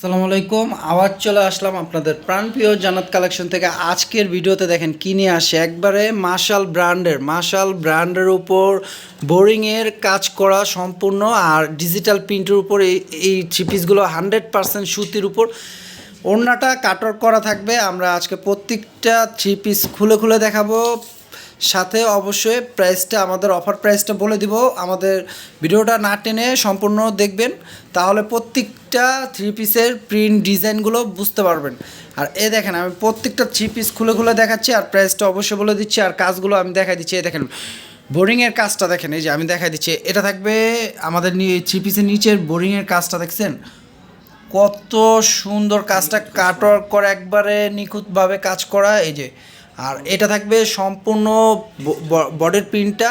আসসালামু আলাইকুম। আবার চলে আসলাম আপনাদের প্রাণপ্রিয় জান্নাত কালেকশন থেকে। আজকের ভিডিওতে দেখেন কি নিয়ে আসে? একবারে মার্শাল ব্র্যান্ডের মার্শাল ব্র্যান্ডের উপর বোরিংয়ের কাজ করা সম্পূর্ণ আর ডিজিটাল প্রিন্টের উপর এই এই থ্রি পিসগুলো হান্ড্রেড পার্সেন্ট সুতির উপর। ওড়নাটা কাটর করা থাকবে। আমরা আজকে প্রত্যেকটা থ্রি পিস খুলে খুলে দেখাবো। সাথে অবশ্যই প্রাইসটা আমাদের অফার প্রাইসটা বলে দিব। আমাদের ভিডিওটা না টেনে সম্পূর্ণ দেখবেন তাহলে প্রত্যেকটা থ্রি পিসের প্রিন্ট ডিজাইনগুলো বুঝতে পারবেন। আর এ দেখেন আমি প্রত্যেকটা থ্রি পিস খুলে খুলে দেখাচ্ছি আর প্রাইসটা অবশ্যই বলে দিচ্ছি আর কাজগুলো আমি দেখাই দিচ্ছি। এ দেখেন বোরিংয়ের কাজটা দেখেন এই যে আমি দেখাই দিচ্ছি এটা থাকবে আমাদের থ্রি পিসের নিচের বোরিংয়ের কাজটা দেখছেন? কত সুন্দর কাজটা কাটর করে একবারে নিখুঁতভাবে কাজ করা এই যে আর এটা থাকবে সম্পূর্ণ বডির প্রিন্টটা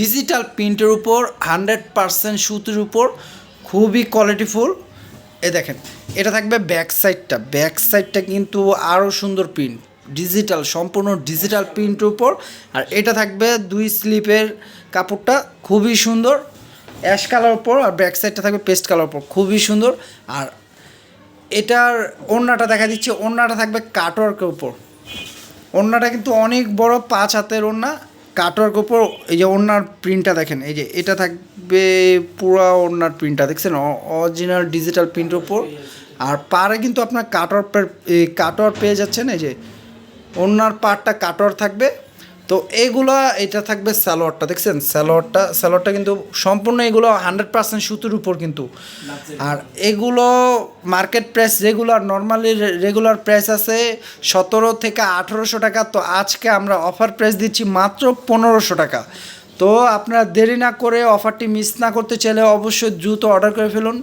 ডিজিটাল প্রিন্টের উপর হান্ড্রেড পারসেন্ট সুতির উপর, খুবই কোয়ালিটিফুল। এ দেখেন, এটা থাকবে ব্যাক সাইডটা। ব্যাক সাইডটা কিন্তু আরও সুন্দর প্রিন্ট, ডিজিটাল, সম্পূর্ণ ডিজিটাল প্রিন্টের উপর। আর এটা থাকবে দুই স্লিপের কাপড়টা, খুবই সুন্দর। অ্যাশ কালার উপর আর ব্যাক সাইডটা থাকবে পেস্ট কালার উপর, খুবই সুন্দর। আর এটার ওড়নাটা দেখা দিচ্ছে, ওড়নাটা থাকবে কাটওয়ার্কের উপর। ওড়নাটা কিন্তু অনেক বড় পাঁচ হাতের ওড়না। কাটওয়ার্ক ওপর এই যে ওড়নার প্রিন্টটা দেখেন, এই যে এটা থাকবে পুরো ওড়নার প্রিন্টটা দেখছেন? অরিজিনাল ডিজিটাল প্রিন্ট ওপর। আর পারে কিন্তু আপনার কাটওয়ার কাটওয়ার পেয়ে যাচ্ছেন, এই যে ওড়নার পার্টটা কাটওয়ার থাকবে। তো এগুলো এটা থাকবে স্যালোয়ারটা দেখছেন? স্যালোয়ারটা স্যালোয়ারটা কিন্তু সম্পূর্ণ এগুলো হান্ড্রেড পার্সেন্ট সুতির উপর কিন্তু। আর এগুলো market price regular normally regular price আছে সতেরো থেকে আঠেরোশো টাকা। তো আজকে আমরা অফার প্রাইস দিচ্ছি মাত্র পনেরোশো টাকা। তো আপনারা দেরি না করে অফারটি মিস না করতে চাইলে অবশ্যই দ্রুত অর্ডার করে ফেলুন।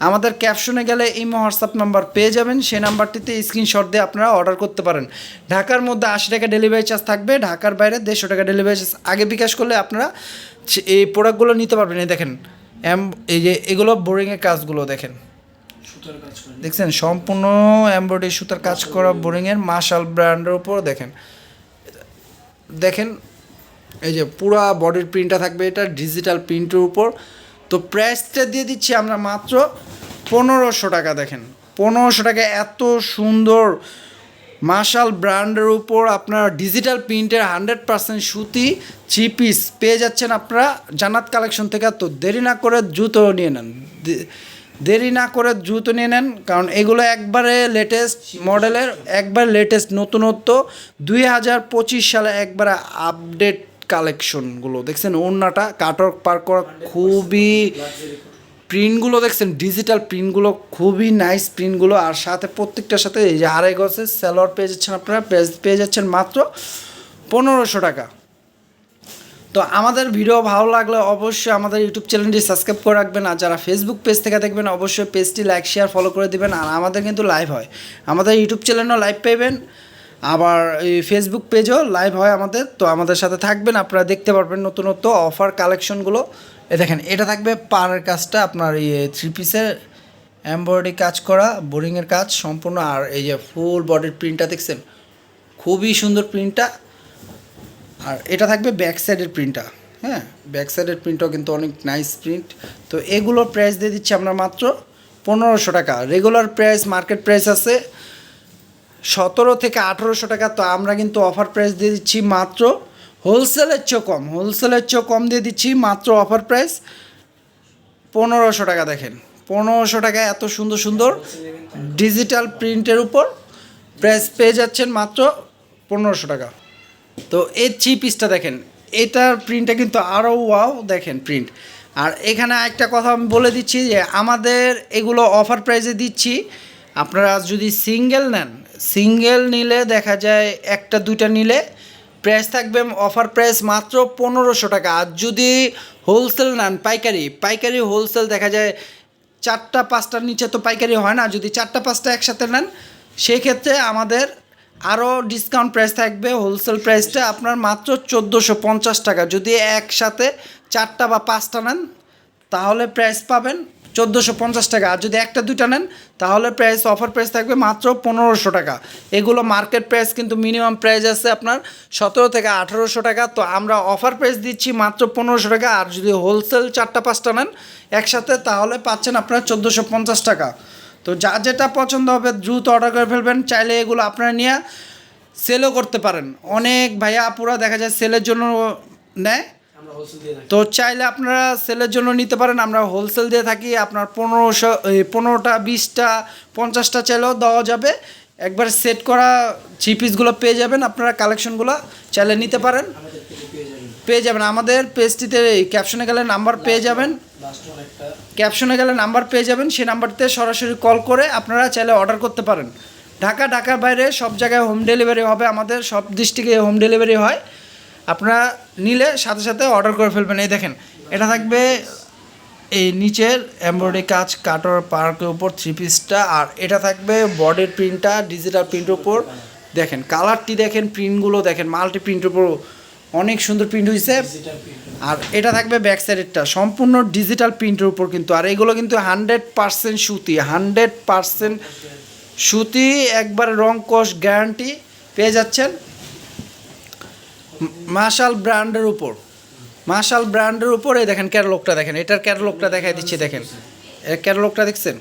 আমাদের ক্যাপশনে গেলে ইমো হোয়াটসঅ্যাপ নাম্বার পেয়ে যাবেন। সেই নাম্বারটিতে স্ক্রিনশট দিয়ে আপনারা অর্ডার করতে পারেন। ঢাকার মধ্যে আশি টাকা ডেলিভারি চার্জ থাকবে। ঢাকার বাইরে দেড়শো টাকা ডেলিভারি চার্জ আগে বিকাশ করলে আপনারা এই প্রোডাক্টগুলো নিতে পারবেন। এই দেখেন এম এই যে এগুলো বোরিংয়ের কাজগুলো দেখেন। দেখছেন সম্পূর্ণ এমব্রয়ডারি সুতার কাজ করা বোরিংয়ের মার্শাল ব্র্যান্ডের উপর দেখেন। দেখেন এই যে পুরা বডির প্রিন্টটা থাকবে। এটা ডিজিটাল প্রিন্টের উপর। তো প্রাইসটা দিয়ে দিচ্ছি আমরা মাত্র পনেরোশো টাকা, দেখেন। পনেরোশো টাকা এত সুন্দর মার্শাল ব্র্যান্ডের উপর আপনার ডিজিটাল প্রিন্টের হান্ড্রেড পার্সেন্ট সুতি থ্রি পিস পেয়ে যাচ্ছেন আপনারা জান্নাত কালেকশন থেকে। তো দেরি না করে জুতো নিয়ে নেন। দেরি না করে জুতো নিয়ে নেন, কারণ এগুলো একবারে লেটেস্ট মডেলের একবার লেটেস্ট নতুনত্ব। দুই হাজার পঁচিশ সালে একবারে আপডেট কালেকশনগুলো দেখছেন, ওড়নাটা কাটর পার করা খুবই প্রিন্টগুলো দেখছেন ডিজিটাল প্রিন্টগুলো খুবই নাইস প্রিন্টগুলো আর সাথে প্রত্যেকটার সাথে এই যে আড়াই গছের স্যালোয়ার পেয়ে যাচ্ছেন আপনারা, পেয়ে- পেয়ে যাচ্ছেন মাত্র পনেরোশো টাকা। তো আমাদের ভিডিও ভালো লাগলে অবশ্যই আমাদের ইউটিউব চ্যানেলটি সাবস্ক্রাইব করে রাখবেন, আর যারা ফেসবুক পেজ থেকে দেখবেন, অবশ্যই পেজটি লাইক শেয়ার ফলো করে দিবেন, আর আমাদের কিন্তু লাইভ হয়। আমাদের ইউটিউব চ্যানেলও লাইভ পাইবেন। আবার এই ফেসবুক পেজও লাইভ হয় আমাদের, তো আমাদের সাথে থাকবেন, আপনারা দেখতে পারবেন নতুনত্ব অফার কালেকশনগুলো এ দেখেন, এটা থাকবে পাড়ের কাজটা আপনার ইয়ে থ্রি পিসের এমব্রয়ডারি কাজ করা, বোরিংয়ের কাজ সম্পূর্ণ, আর এই যে ফুল বডির প্রিন্টটা দেখছেন, খুবই সুন্দর প্রিন্টটা আর এটা থাকবে ব্যাক সাইডের প্রিন্টটা হ্যাঁ? ব্যাক সাইডের প্রিন্টটাও কিন্তু অনেক নাইস প্রিন্ট তো এগুলোর প্রাইস দিয়ে দিচ্ছি আমরা মাত্র পনেরোশো টাকা। রেগুলার প্রাইস মার্কেট প্রাইস আছে। সতেরো থেকে আঠেরোশো টাকা, তো আমরা কিন্তু অফার প্রাইস দিয়ে দিচ্ছি মাত্র হোলসেলের চেয়েও কম। হোলসেলের চেয়েও কম দিয়ে দিচ্ছি মাত্র অফার প্রাইস পনেরোশো টাকা, দেখেন। পনেরোশো টাকা এত সুন্দর সুন্দর ডিজিটাল প্রিন্টের উপর প্রাইস পেয়ে যাচ্ছেন মাত্র পনেরোশো টাকা। তো এই থ্রি পিসটা দেখেন, এটার প্রিন্টটা কিন্তু আরও ওয়াও দেখেন প্রিন্ট আর এখানে একটা কথা আমি বলে দিচ্ছি যে আমাদের এগুলো অফার প্রাইসে দিচ্ছি আপনারা আজ যদি সিঙ্গেল নেন, সিঙ্গেল নিলে দেখা যায় একটা, দুইটা নিলে প্রাইস থাকবে অফার প্রাইস মাত্র পনেরোশো টাকা। আর যদি হোলসেল নেন, পাইকারি পাইকারি হোলসেল দেখা যায় চারটা, পাঁচটার নিচে তো পাইকারি হয় না। যদি চারটা, পাঁচটা একসাথে নেন, সেক্ষেত্রে আমাদের আরও ডিসকাউন্ট প্রাইস থাকবে। হোলসেল প্রাইসটা আপনার মাত্র চোদ্দোশো পঞ্চাশ টাকা। যদি একসাথে চারটা বা পাঁচটা নেন, তাহলে প্রাইস পাবেন চোদ্দোশো পঞ্চাশ টাকা। আর যদি একটা, দুইটা নেন, তাহলে প্রাইস অফার প্রাইস থাকবে মাত্র পনেরোশো টাকা। এগুলো মার্কেট প্রাইস কিন্তু মিনিমাম প্রাইস আছে আপনার সতেরো থেকে আঠেরোশো টাকা। তো আমরা অফার প্রাইস দিচ্ছি মাত্র পনেরোশো টাকা। আর যদি হোলসেল চারটা, পাঁচটা নেন একসাথে, তাহলে পাচ্ছেন আপনার চোদ্দোশো পঞ্চাশ টাকা। তো যা যেটা পছন্দ হবে, দ্রুত অর্ডার করে ফেলবেন। চাইলে এগুলো আপনারা নিয়ে সেলও করতে পারেন। অনেক ভাইয়া আপুরা দেখা যায় সেলের জন্য নেয়। তো চাইলে আপনারা সেলের জন্য নিতে পারেন। আমরা হোলসেল দিয়ে থাকি। আপনার পনেরোশো পনেরোটা বিশটা পঞ্চাশটা চাইলেও দেওয়া যাবে। একবার সেট করা থ্রি পিসগুলো পেয়ে যাবেন। আপনারা কালেকশনগুলো চাইলে নিতে পারেন। পেয়ে যাবেন। আমাদের পেজটিতে ক্যাপশনে গেলে নাম্বার পেয়ে যাবেন। ক্যাপশনে গেলে নাম্বার পেয়ে যাবেন। সেই নাম্বারতে সরাসরি কল করে আপনারা চাইলে অর্ডার করতে পারেন। ঢাকা ঢাকার বাইরে সব জায়গায় হোম ডেলিভারি হবে। আমাদের সব ডিস্ট্রিক্টে হোম ডেলিভারি হয়। আপনারা নিলে সাথে সাথে অর্ডার করে ফেলবেন। এই দেখেন এটা থাকবে এই নিচের এমব্রয়ডারি কাজ কাটার পার্কের উপর থ্রি পিসটা আর এটা থাকবে বডির প্রিন্টটা ডিজিটাল প্রিন্টের উপর। দেখেন কালারটি দেখেন প্রিন্টগুলো দেখেন মাল্টি প্রিন্টের উপর অনেক সুন্দর প্রিন্ট হয়েছে আর এটা থাকবে ব্যাক সাইডেরটা সম্পূর্ণ ডিজিটাল প্রিন্টের উপর কিন্তু। আর এগুলো কিন্তু হান্ড্রেড পার্সেন্ট সুতি হান্ড্রেড পার্সেন্ট সুতি একবার রং কস গ্যারান্টি পেয়ে যাচ্ছেন। মাশাল ব্র্যান্ডের উপর। মাশাল ব্র্যান্ডের উপরে দেখেন ক্যাটালগটা দেখেন, এটার ক্যাটালগটা দেখাই দিচ্ছি, দেখেন। এর ক্যাটালগটা দেখছেন?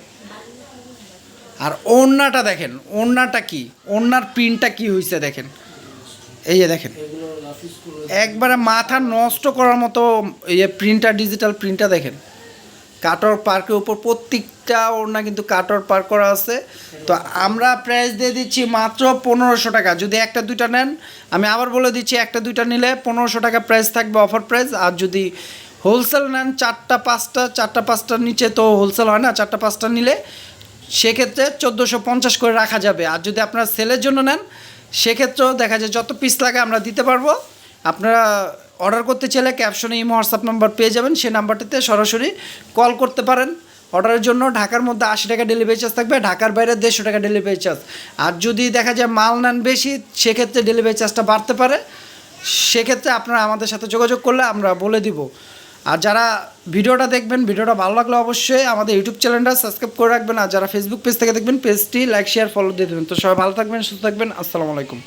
আর ওড়নাটা দেখেন, ওড়নাটা কি? ওড়নার প্রিন্টটা কি হয়েছে দেখেন? এই যে দেখেন। একবারে মাথা নষ্ট করার মতো ইয়ে প্রিন্টার ডিজিটাল প্রিন্টটা দেখেন। কাটর পার্কের উপর প্রত্যেকটা ওড়না কিন্তু কাটর পার্ক করা আছে। তো আমরা প্রাইস দিয়ে দিচ্ছি মাত্র পনেরোশো টাকা। যদি একটা দুইটা নেন, আমি আবার বলে দিচ্ছি একটা দুইটা নিলে পনেরোশো টাকা প্রাইস থাকবে অফার প্রাইস আর যদি হোলসেল নেন, চারটা, পাঁচটা, চারটা পাঁচটার নিচে তো হোলসেল হয় না, চারটা, পাঁচটা নিলে সেক্ষেত্রে চোদ্দোশো পঞ্চাশ করে রাখা যাবে। আর যদি আপনারা সেলের জন্য নেন, সেক্ষেত্রেও দেখা যায় যত পিস লাগে আমরা দিতে পারব। আপনারা অর্ডার করতে চাইলে ক্যাপশনে ইমো, হোয়াটসঅ্যাপ নাম্বার পেয়ে যাবেন। সেই নাম্বারটিতে সরাসরি কল করতে পারেন। অর্ডারের জন্য ঢাকার মধ্যে আশি টাকা ডেলিভারি চার্জ থাকবে, ঢাকার বাইরে দেড়শো টাকা ডেলিভারি চার্জ আর যদি দেখা যায় মাল নেন বেশি, সেক্ষেত্রে ডেলিভারি চার্জটা বাড়তে পারে। সেক্ষেত্রে আপনারা আমাদের সাথে যোগাযোগ করলে আমরা বলে দিব। আর যারা ভিডিওটা দেখবেন, ভিডিওটা ভালো লাগলে অবশ্যই আমাদের ইউটিউব চ্যানেলটা সাবস্ক্রাইব করে রাখবেন। আর যারা ফেসবুক পেজ থেকে দেখবেন পেজটি লাইক শেয়ার ফলো দিয়ে দেবেন। তো সবাই ভালো থাকবেন, সুস্থ থাকবেন। আসসালামু আলাইকুম।